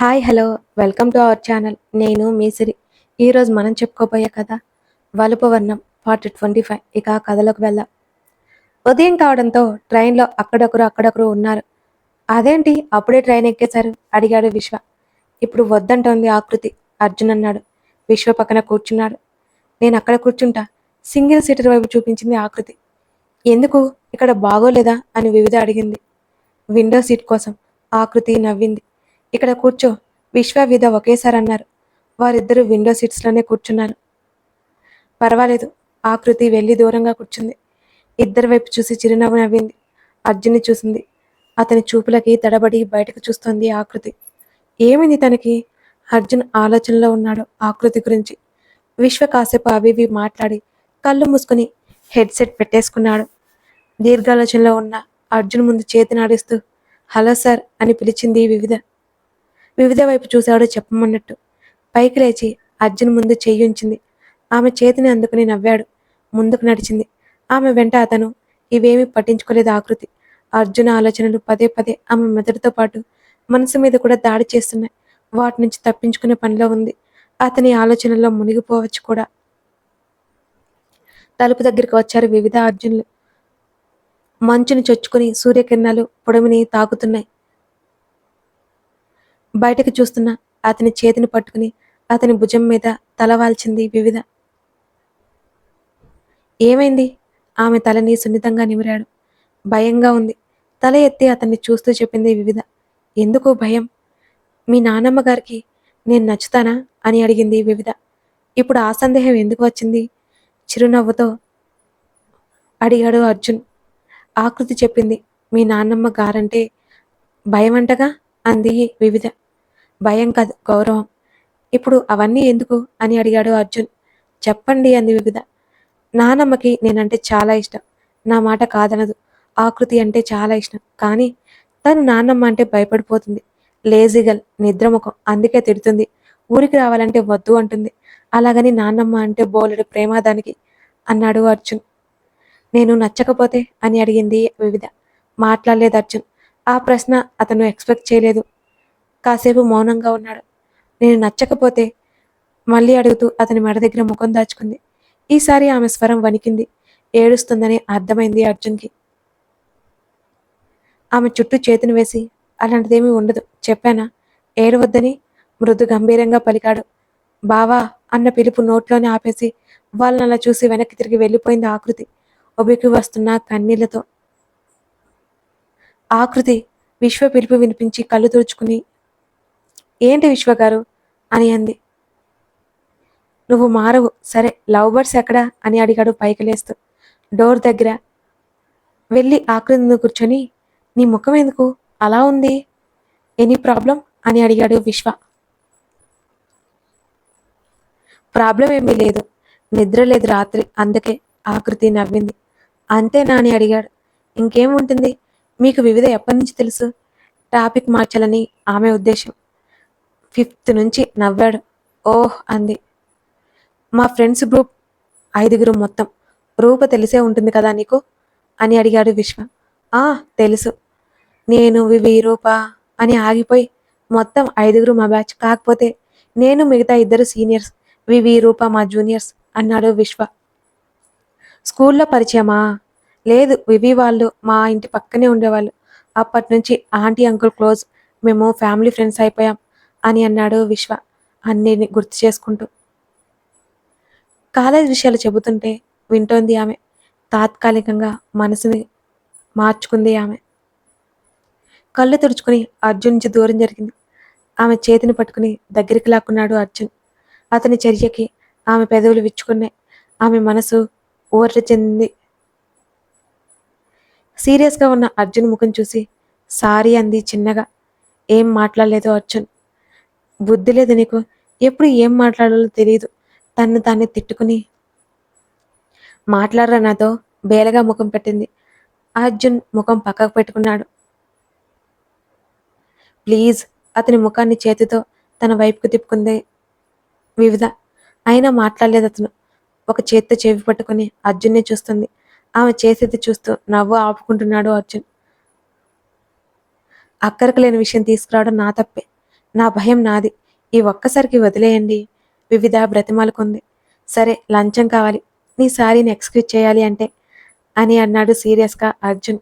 Hi hello. Welcome to our channel. నేను మీ సిరి ఈరోజు మనం చెప్పుకోబోయే కథ వలుపవర్ణం పార్ట్ ట్వంటీ ఫైవ్. ఇక కథలోకి వెళ్దాం. ఉదయం కావడంతో ట్రైన్లో అక్కడొకరు అక్కడొకరు ఉన్నారు. అదేంటి? అప్పుడే ట్రైన్ ఎక్కేశారు? అడిగాడు విశ్వ. ఇప్పుడు వద్దంటోంది ఆకృతి అర్జున్ అన్నాడు. విశ్వ పక్కన కూర్చున్నాడు. నేను అక్కడ కూర్చుంటా. సింగిల్ సీటర్ వైపు చూపించింది ఆకృతి. ఎందుకు? ఇక్కడ బాగోలేదా? అని వివిధ అడిగింది. విండో సీట్ కోసం ఆకృతి నవ్వింది. ఇక్కడ కూర్చో. విశ్వ విధ ఒకేసారి అన్నారు. వారిద్దరూ విండో సీట్స్లోనే కూర్చున్నారు. పర్వాలేదు. ఆకృతి వెళ్ళి దూరంగా కూర్చుంది. ఇద్దరి వైపు చూసి చిరునవ్వు నవ్వింది. అర్జున్ని చూసింది. అతని చూపులకి తడబడి బయటకు చూస్తోంది ఆకృతి ఏమింది తనకి? అర్జున్ ఆలోచనలో ఉన్నాడు ఆకృతి గురించి. విశ్వ కాసేపు అవివి మాట్లాడి కళ్ళు మూసుకుని హెడ్సెట్ పెట్టేసుకున్నాడు. దీర్ఘాలోచనలో ఉన్న అర్జున్ ముందు చేతి నాడిస్తూ హలో సార్ అని పిలిచింది వివిధ. వివిధ వైపు చూశాడు చెప్పమన్నట్టు. పైకి లేచి అర్జున్ ముందు చెయ్యి ఆమె చేతిని అందుకుని నవ్వాడు. ముందుకు నడిచింది. ఆమె వెంట అతను ఇవేమీ పట్టించుకోలేదు ఆకృతి. అర్జున ఆలోచనలు పదే పదే ఆమె మెదడుతో పాటు మనసు మీద కూడా దాడి చేస్తున్నాయి. వాటి నుంచి తప్పించుకునే పనిలో ఉంది. అతని ఆలోచనల్లో మునిగిపోవచ్చు కూడా. తలుపు దగ్గరికి వచ్చారు వివిధ అర్జునులు. మంచుని చొచ్చుకుని సూర్యకిరణాలు పొడమిని తాకుతున్నాయి. బయటకు చూస్తున్న అతని చేతిని పట్టుకుని అతని భుజం మీద తలవాల్చింది వివిధ. ఏమైంది? ఆమె తలని సున్నితంగా నిమిరాడు. భయంగా ఉంది. తల ఎత్తి అతన్ని చూస్తూ చెప్పింది వివిధ. ఎందుకు భయం? మీ నానమ్మ గారికి నేను నచ్చుతానా? అని అడిగింది వివిధ. ఇప్పుడు ఆ సందేహం ఎందుకు వచ్చింది? చిరునవ్వుతో అడిగాడు అర్జున్. ఆకృతి చెప్పింది మీ నాన్నమ్మ గారంటే భయమంటగా? అంది వివిధ. భయం కాదు గౌరవం. ఇప్పుడు అవన్నీ ఎందుకు అని అడిగాడు అర్జున్. చెప్పండి అంది వివిధ. నానమ్మకి నేనంటే చాలా ఇష్టం. నా మాట కాదనదు. ఆకృతి అంటే చాలా ఇష్టం. కానీ తను నాన్నమ్మ అంటే భయపడిపోతుంది. లేజిగల్ నిద్రముఖం. అందుకే తిడుతుంది. ఊరికి రావాలంటే వద్దు అంటుంది. అలాగని నాన్నమ్మ అంటే బోలెడు ప్రేమ దానికి అన్నాడు అర్జున్. నేను నచ్చకపోతే అని అడిగింది వివిధ. మాట్లాడలేదు అర్జున్. ఆ ప్రశ్న అతను ఎక్స్పెక్ట్ చేయలేదు. కాసేపు మౌనంగా ఉన్నాడు. నేను నచ్చకపోతే మళ్ళీ అడుగుతూ అతని మెడ దగ్గర ముఖం దాచుకుంది. ఈసారి ఆమె స్వరం వణికింది. ఏడుస్తుందని అర్థమైంది అర్జున్కి. ఆమె చుట్టూ చేతిని వేసి అలాంటిదేమీ ఉండదు. చెప్పానా? ఏడవద్దని మృదు గంభీరంగా పలికాడు. బావా అన్న పిలుపు నోట్లోనే ఆపేసి వాళ్ళని అలా చూసి వెనక్కి తిరిగి వెళ్ళిపోయింది ఆకృతి. ఒబికి వస్తున్న కన్నీళ్ళతో. ఆకృతి విశ్వ పిలుపు వినిపించి కళ్ళు తుడుచుకుని ఏంటి విశ్వగారు అని అంది. నువ్వు మారవు. సరే లవ్ బర్డ్స్ ఎక్కడా? అని అడిగాడు పైకి లేస్తూ. డోర్ దగ్గర. వెళ్ళి ఆకృతి కూర్చొని నీ ముఖం ఎందుకు అలా ఉంది? Any problem? అని అడిగాడు విశ్వ. ప్రాబ్లం ఏమీ లేదు. నిద్ర లేదు రాత్రి. అందుకే ఆకృతి నవ్వింది. అంతేనా? అని అడిగాడు. ఇంకేముంటుంది మీకు వివిధ ఎప్పటి నుంచి తెలుసు? టాపిక్ మార్చాలని ఆమె ఉద్దేశం. ఫిఫ్త్ నుంచి నవ్వాడు. ఓహ్ అంది. మా ఫ్రెండ్స్ గ్రూప్ ఐదుగురు మొత్తం. రూప తెలిసే ఉంటుంది కదా నీకు? అని అడిగాడు విశ్వ. ఆ తెలుసు. నేను వివి రూప అని ఆగిపోయి మొత్తం ఐదుగురు మా బ్యాచ్. కాకపోతే నేను మిగతా ఇద్దరు సీనియర్స్ వివి రూప మా జూనియర్స్ అన్నాడు విశ్వ. స్కూల్లో పరిచయమా? లేదు వివి వాళ్ళు మా ఇంటి పక్కనే ఉండేవాళ్ళు. అప్పటి నుంచి ఆంటీ అంకుల్ క్లోజ్. మేము ఫ్యామిలీ ఫ్రెండ్స్ అయిపోయాం అని అన్నాడు విశ్వ అన్నిని గుర్తు చేసుకుంటూ. కాలేజ్ విషయాలు చెబుతుంటే వింటోంది ఆమె. తాత్కాలికంగా మనసుని మార్చుకుంది ఆమె. కళ్ళు తుడుచుకుని అర్జున్ నుంచి దూరం జరిగింది. ఆమె చేతిని పట్టుకుని దగ్గరికి లాక్కున్నాడు అర్జున్. అతని చర్యకి ఆమె పెదవులు విచ్చుకున్నాయి. ఆమె మనసు ఊర్ర చెందింది. సీరియస్గా ఉన్న అర్జున్ ముఖం చూసి సారీ అంది చిన్నగా. ఏం మాట్లాడలేదు అర్జున్. బుద్ధి లేదు నీకు. ఎప్పుడు ఏం మాట్లాడాలో తెలియదు తన్ను తాన్ని తిట్టుకుని మాట్లాడరా నాతో? బేలగా ముఖం పెట్టింది. అర్జున్ ముఖం పక్కకు పెట్టుకున్నాడు. ప్లీజ్. అతని ముఖాన్ని చేతితో తన వైపుకు తిప్పుకుంది వివిధ. అయినా మాట్లాడలేదు అతను. ఒక చేత్తో చెవి పట్టుకుని అర్జున్ని చూస్తుంది. ఆమె చేసేది చూస్తూ నవ్వు ఆపుకుంటున్నాడు అర్జున్. అక్కరకు లేని విషయం తీసుకురావడం నా తప్పే. నా భయం నాది. ఈ ఒక్కసారికి వదిలేయండి. వివిధ బ్రతిమాలకుంది సరే లంచం కావాలి. నీ సారీని ఎక్స్క్యూజ్ చేయాలి అంటే అని అన్నాడు సీరియస్గా అర్జున్.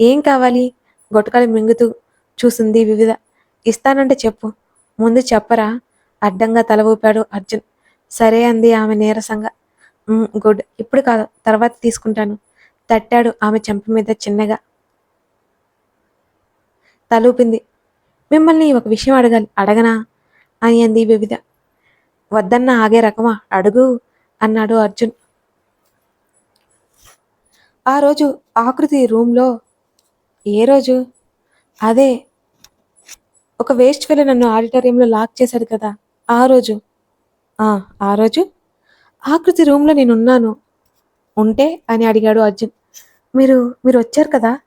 ఏం కావాలి? గొట్టకలు మింగుతూ చూసింది వివిధ. ఇస్తానంటే చెప్పు. ముందు చెప్పరా? అడ్డంగా తల ఊపాడు అర్జున్. సరే అంది ఆమె నీరసంగా. గుడ్. ఇప్పుడు కాదు తర్వాత తీసుకుంటాను. తట్టాడు ఆమె చెంప మీద చిన్నగా. తలూపింది. మిమ్మల్ని ఒక విషయం అడగాలి. అడగనా? అని అంది వివిధ. వద్దన్న ఆగే రకమా? అడుగు అన్నాడు అర్జున్. ఆ రోజు ఆకృతి రూమ్లో ఏ రోజు? అదే. ఒక వేస్ట్ ఫెలో నన్ను ఆడిటోరియంలో లాక్ చేశాడు కదా ఆ రోజు. ఆ ఆ రోజు? ఆకృతి రూమ్లో నేను ఉన్నాను ఉంటే అని అడిగాడు అర్జున్. మీరు మీరు వచ్చారు కదా?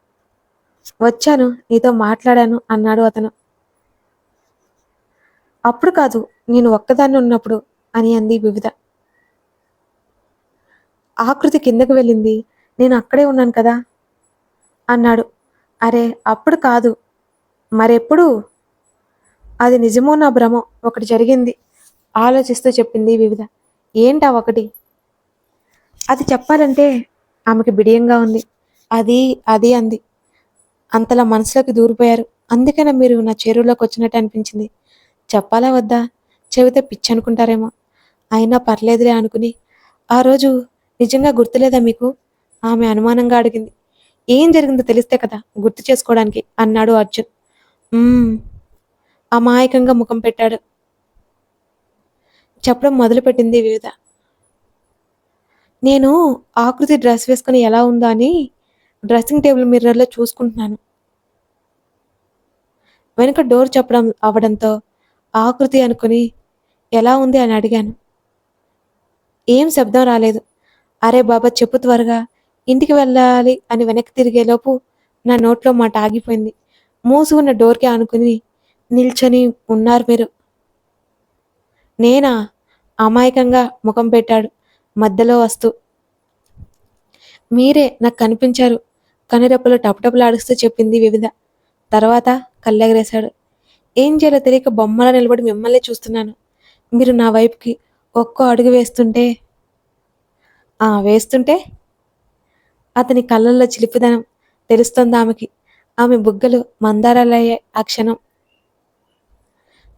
వచ్చాను నీతో మాట్లాడాను అన్నాడు అతను. అప్పుడు కాదు నేను ఒక్కదాన్ని ఉన్నప్పుడు అని అంది వివిధ. ఆకృతి కిందకు వెళ్ళింది. నేను అక్కడే ఉన్నాను కదా? అన్నాడు. అరే అప్పుడు కాదు. మరెప్పుడు? అది నిజమో నా భ్రమో ఒకటి జరిగింది. ఆలోచిస్తూ చెప్పింది వివిధ. ఏంటా ఒకటి? అది చెప్పాలంటే ఆమెకి బిడియంగా ఉంది. అది అది అంది. అంతలా మనసులోకి దూరిపోయారు. అందుకనే మీరు నా చెరువులోకి వచ్చినట్టు అనిపించింది. చెప్పాలా వద్దా? చెబితే పిచ్చి అనుకుంటారేమో. అయినా పర్లేదులే అనుకుని ఆ రోజు నిజంగా గుర్తులేదా మీకు? ఆమె అనుమానంగా అడిగింది. ఏం జరిగిందో తెలిస్తే కదా గుర్తు చేసుకోవడానికి అన్నాడు అర్జున్. అమాయకంగా ముఖం పెట్టాడు. చెప్పడం మొదలుపెట్టింది వివిధ. నేను ఆకృతి డ్రెస్ వేసుకుని ఎలా ఉందా అని డ్రెస్సింగ్ టేబుల్ మిర్రర్లో చూసుకుంటున్నాను. వెనుక డోర్ చెప్పడం అవడంతో ఆకృతి అనుకుని ఎలా ఉంది? అని అడిగాను. ఏం శబ్దం రాలేదు. అరే బాబా చెప్పు త్వరగా. ఇంటికి వెళ్ళాలి అని వెనక్కి తిరిగేలోపు నా నోట్లో మాట ఆగిపోయింది. మూసి ఉన్న డోర్కి ఆనుకుని నిల్చొని ఉన్నారు మీరు. నేనా? అమాయకంగా ముఖం పెట్టాడు. మధ్యలో వస్తూ మీరే నాకు కనిపించారు. కనురెప్పలు టపటపలాడుస్తూ చెప్పింది వివిధ. తర్వాత కళ్ళెగరేశాడు. ఏం చేయాలో తెలియక బొమ్మలా నిలబడి మిమ్మల్ని చూస్తున్నాను. మీరు నా వైపుకి ఒక్కో అడుగు వేస్తుంటే ఆ వేస్తుంటే? అతని కళ్ళల్లో చిలిపిదనం తెలుస్తోంది ఆమెకి. ఆమె బుగ్గలు మందారాలయ్యే ఆ క్షణం.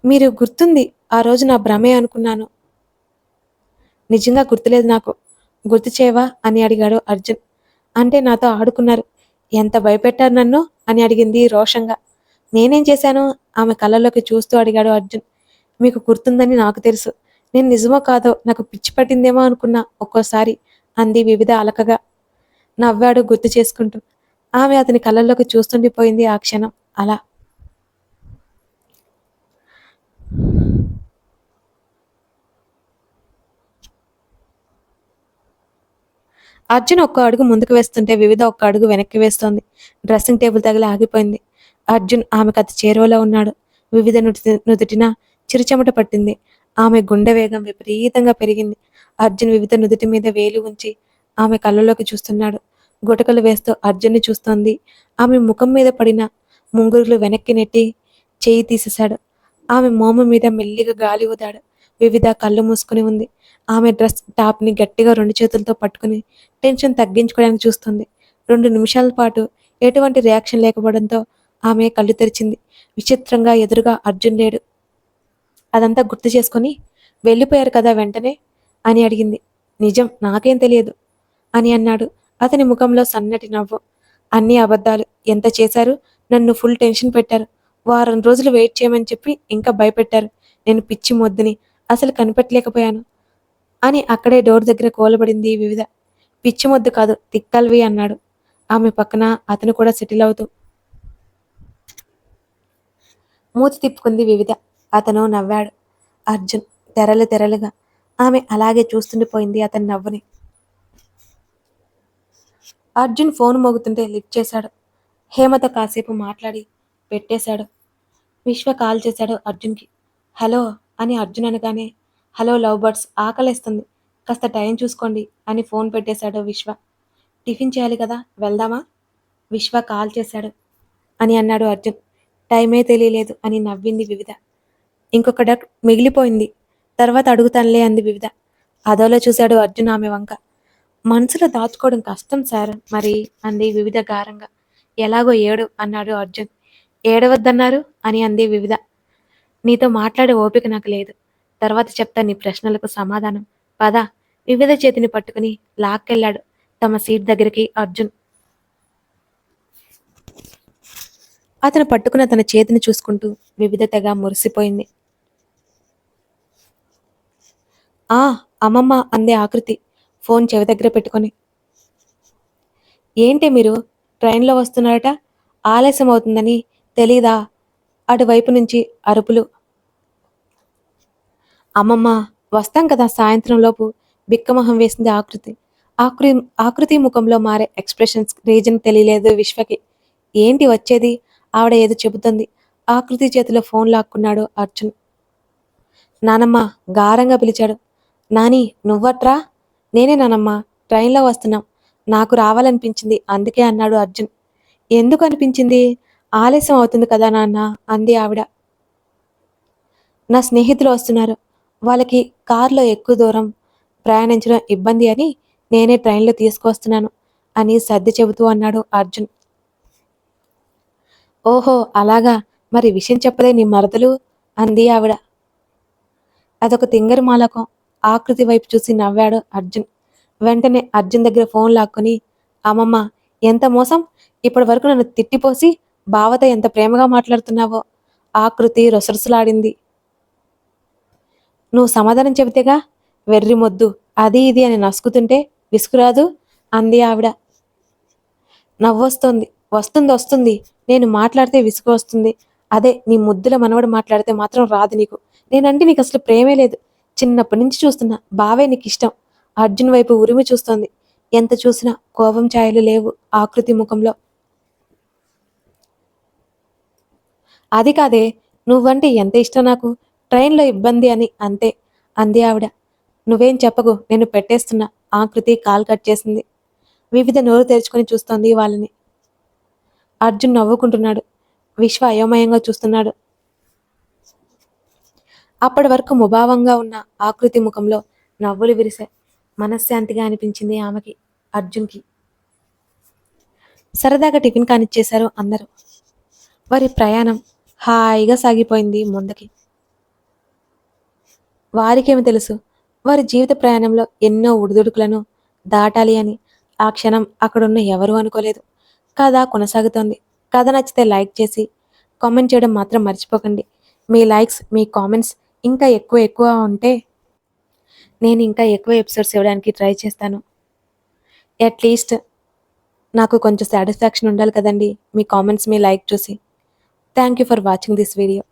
మీరు గుర్తుంది ఆ రోజు నా భ్రమే అనుకున్నాను. నిజంగా గుర్తులేదు నాకు. గుర్తు చేయవా? అని అడిగాడు అర్జున్. అంటే నాతో ఆడుకున్నారు. ఎంత భయపెట్టారు నన్ను? అని అడిగింది రోషంగా. నేనేం చేశాను? ఆమె కళ్ళలోకి చూస్తూ అడిగాడు అర్జున్. మీకు గుర్తుందని నాకు తెలుసు. నేను నిజమో కాదో నాకు పిచ్చి పట్టిందేమో అనుకున్నా ఒక్కోసారి అంది వివిధ అలకగా. నవ్వాడు గుర్తు చేసుకుంటూ. ఆమె అతని కళ్ళల్లోకి చూస్తుండిపోయింది ఆ క్షణం. అలా అర్జున్ ఒక్క అడుగు ముందుకు వేస్తుంటే వివిధ ఒక్క అడుగు వెనక్కి వేస్తోంది. డ్రెస్సింగ్ టేబుల్ తగిలి ఆగిపోయింది. అర్జున్ ఆమెకు అతి చేరువలో ఉన్నాడు. వివిధ నుటి నుదుటిన చిరుచెమట పట్టింది. ఆమె గుండె వేగం విపరీతంగా పెరిగింది. అర్జున్ వివిధ నుదుటి మీద వేలు ఉంచి ఆమె కళ్ళలోకి చూస్తున్నాడు. గుటకలు వేస్తూ అర్జున్ని చూస్తోంది. ఆమె ముఖం మీద పడిన ముంగురులు వెనక్కి నెట్టి చేయి తీసేశాడు. ఆమె మోము మీద మెల్లిగా గాలి ఊదాడు. వివిధ కళ్ళు మూసుకుని ఉంది. ఆమె డ్రెస్ టాప్ని గట్టిగా రెండు చేతులతో పట్టుకుని టెన్షన్ తగ్గించుకోవడానికి చూస్తుంది. రెండు నిమిషాల పాటు ఎటువంటి రియాక్షన్ లేకపోవడంతో ఆమె కళ్ళు తెరిచింది. విచిత్రంగా ఎదురుగా అర్జున్ లేడు. అదంతా గుర్తు చేసుకొని వెళ్ళిపోయారు కదా వెంటనే అని అడిగింది. నిజం నాకేం తెలియదు అని అన్నాడు. అతని ముఖంలో సన్నటి నవ్వు. అన్ని అబద్ధాలు. ఎంత చేశారు? నన్ను ఫుల్ టెన్షన్ పెట్టారు. వారం రోజులు వెయిట్ చేయమని చెప్పి ఇంకా భయపెట్టారు. నేను పిచ్చి మొద్దుని. అసలు కనిపెట్టలేకపోయాను. అని అక్కడే డోర్ దగ్గర కోలబడింది వివిధ. పిచ్చి మొద్దు కాదు తిక్కల్వి అన్నాడు. ఆమె పక్కన అతను కూడా సెటిల్ అవుతూ. మూతి తిప్పుకుంది వివిధ. అతను నవ్వాడు. అర్జున్ తెరలు తెరలుగా. ఆమె అలాగే చూస్తుండిపోయింది అతని నవ్వుని. అర్జున్ ఫోన్ మోగుతుంటే లిఫ్ట్ చేశాడు. హేమతో కాసేపు మాట్లాడి పెట్టేశాడు. విశ్వ కాల్ చేశాడు అర్జున్కి. హలో అని అర్జున్ అనగానే హలో లవ్ బర్డ్స్ ఆకలేస్తుంది. కాస్త టైం చూసుకోండి అని ఫోన్ పెట్టేశాడు విశ్వ. టిఫిన్ చేయాలి కదా వెళ్దామా? విశ్వ కాల్ చేశాడు. అని అన్నాడు అర్జున్. టైమే తెలియలేదు అని నవ్వింది వివిధ. ఇంకొక డక్ మిగిలిపోయింది. తర్వాత అడుగుతానులే అంది వివిధ. అదోలో చూశాడు అర్జున్ ఆమె వంక. మనసులో దాచుకోవడం కష్టం సార్ మరి అంది వివిధ గారంగా. ఎలాగో ఏడు అన్నాడు అర్జున్. ఏడవద్దన్నారు అని అంది వివిధ. నీతో మాట్లాడే ఓపిక నాకు లేదు. తర్వాత చెప్తా నీ ప్రశ్నలకు సమాధానం. పద. వివిధ చేతిని పట్టుకుని లాక్కెళ్ళాడు తమ సీట్ దగ్గరికి అర్జున్. అతను పట్టుకున్న తన చేతిని చూసుకుంటూ వివిధతగా మురిసిపోయింది. ఆ అమ్మమ్మ అందే ఆకృతి ఫోన్ చెవి దగ్గర పెట్టుకొని. ఏంటి మీరు? ట్రైన్లో వస్తున్నారట? ఆలస్యం అవుతుందని తెలీదా? అటువైపు నుంచి అరుపులు. అమ్మమ్మ వస్తాం కదా సాయంత్రంలోపు బిక్కమొహం వేసింది ఆకృతి. ఆకృతి ఆకృతి ముఖంలో మారే ఎక్స్ప్రెషన్స్ రీజన్ తెలియలేదు విశ్వకి. ఏంటి వచ్చేది? ఆవిడ ఏదో చెబుతుంది. ఆకృతి చేతిలో ఫోన్ లాక్కున్నాడు అర్జున్. నానమ్మ గారంగా పిలిచాడు. నాని నువ్వట్రా? నేనే నానమ్మ ట్రైన్లో వస్తున్నాం. నాకు రావాలనిపించింది అందుకే అన్నాడు అర్జున్. ఎందుకు అనిపించింది? ఆలస్యం అవుతుంది కదా నాన్న అంది ఆవిడ. నా స్నేహితులు వస్తున్నారు. వాళ్ళకి కారులో ఎక్కువ దూరం ప్రయాణించడం ఇబ్బంది అని నేనే ట్రైన్లో తీసుకొస్తున్నాను అని సర్ది చెబుతూ అన్నాడు అర్జున్. ఓహో అలాగా? మరి విషయం చెప్పలే నీ మరదలు? అంది ఆవిడ. అదొక తింగరి మాలకం. ఆకృతి వైపు చూసి నవ్వాడు అర్జున్. వెంటనే అర్జున్ దగ్గర ఫోన్ లాక్కొని అమ్మమ్మ ఎంత మోసం? ఇప్పటి వరకు నన్ను తిట్టిపోసి బావత ఎంత ప్రేమగా మాట్లాడుతున్నావో? ఆకృతి రొసరసలాడింది. నువ్వు సమాధానం చెబితేగా వెర్రి మొద్దు అది ఇది అని నసుకుతుంటే విసుకురాదు అంది ఆవిడ. నవ్వొస్తోంది వస్తుంది వస్తుంది. నేను మాట్లాడితే విసుగు వస్తుంది. అదే నీ ముద్దుల మనవడు మాట్లాడితే మాత్రం రాదు నీకు. నేనంటే నీకు అసలు ప్రేమే లేదు. చిన్నప్పటి నుంచి చూస్తున్నా బావే నీకు ఇష్టం అర్జున్ వైపు ఉరిమి చూస్తోంది. ఎంత చూసినా కోపం ఛాయలు లేవు ఆకృతి ముఖంలో. అది కాదే నువ్వంటే ఎంత ఇష్టం నాకు? ట్రైన్లో ఇబ్బంది అని అంతే అంది ఆవిడ. నువ్వేం చెప్పకు నేను పెట్టేస్తున్నా ఆకృతి కాల్ కట్ చేసింది. వివిధ నోరు తెరుచుకొని చూస్తోంది వాళ్ళని. అర్జున్ నవ్వుకుంటున్నాడు. విశ్వ అయోమయంగా చూస్తున్నాడు. అప్పటి వరకు ముభావంగా ఉన్న ఆకృతి ముఖంలో నవ్వులు విరిశాయి మనశ్శాంతిగా అనిపించింది ఆమెకి అర్జున్కి. సరదాగా టిఫిన్ కానిచ్చేశారు అందరూ. వారి ప్రయాణం హాయిగా సాగిపోయింది ముందుకి. వారికేమి తెలుసు? వారి జీవిత ప్రయాణంలో ఎన్నో ఉడిదుడుకులను దాటాలి అని ఆ క్షణం అక్కడున్న ఎవరూ అనుకోలేదు. కథ కొనసాగుతోంది. కథ నచ్చితే లైక్ చేసి కామెంట్ చేయడం మాత్రం మర్చిపోకండి. మీ లైక్స్ మీ కామెంట్స్ ఇంకా ఎక్కువ ఎక్కువ ఉంటే నేను ఇంకా ఎక్కువ ఎపిసోడ్స్ ఇవ్వడానికి ట్రై చేస్తాను. అట్లీస్ట్ నాకు కొంచెం సాటిస్ఫాక్షన్ ఉండాలి కదండి. మీ కామెంట్స్ మీ లైక్ చూసి. Thank you for watching this video.